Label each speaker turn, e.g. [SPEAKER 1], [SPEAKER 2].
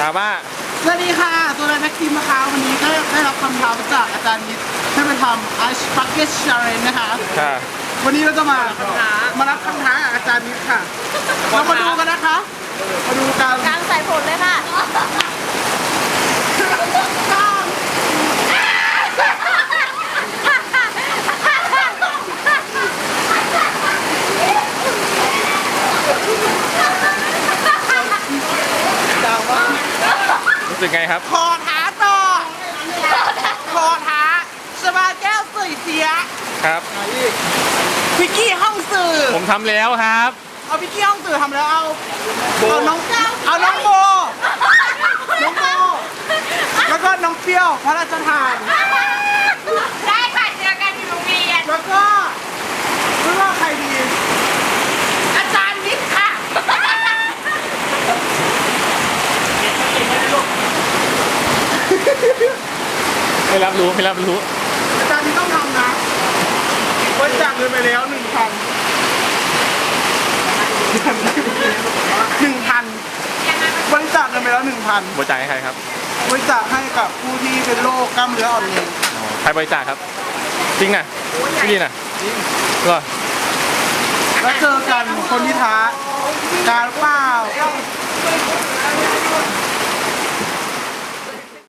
[SPEAKER 1] ถามว่า
[SPEAKER 2] สวัสดีค่ะ ตัวแรกแม็กซิมนะคะวันนี้ก็ได้รับคำท้ามาจากอาจารย์นิดให้ไปทำ Ice Bucket Challenge นะคะ
[SPEAKER 1] ค่ะ
[SPEAKER 2] วันนี้เราจะมามารับคำท้าจากอาจารย์นิดค่ะ เรามาดูกันนะคะ มาดูกัน
[SPEAKER 3] กลางใส่ผลเลยค่ะ
[SPEAKER 1] รู้สึกไงครับ
[SPEAKER 2] ขอท้าต่อ ขอท้าสบาแก้วสื่อเสีย
[SPEAKER 1] ครับ
[SPEAKER 2] พิกกี้ห้องสื่อ
[SPEAKER 1] ผมทำแล้วครับ
[SPEAKER 2] เอาพิกกี้ห้องสื่อทำแล้วเอา เอาน้องเอาน้องโบน้องโบแล้วก็น้องเปรี้ยวพระราชทาน
[SPEAKER 3] ได้ค่ะเจอกันที่โรงเรียน
[SPEAKER 2] แล้วก็ไม่ว่าใครดี
[SPEAKER 3] อาจารย์นิดค่ะ
[SPEAKER 1] ไม่รับรู้ไม่รับรู้
[SPEAKER 2] อาจารย์ที่ต้องทำนะบริจาคเงินไปแล้วหนึ่งพันหนึ่งพันบริจาคเงินไปแล้วหนึ่งพัน
[SPEAKER 1] บริจาคให้ใครครับ
[SPEAKER 2] บริจาคให้กับผู้ที่เป็นโรคกล้ามเนื้ออ่อนแรง
[SPEAKER 1] อ๋อใครบริจาคครับ จริงน่ะไม่จริงน่ะก็
[SPEAKER 2] แล้วเจอกันคนที่ท้า การเปล่า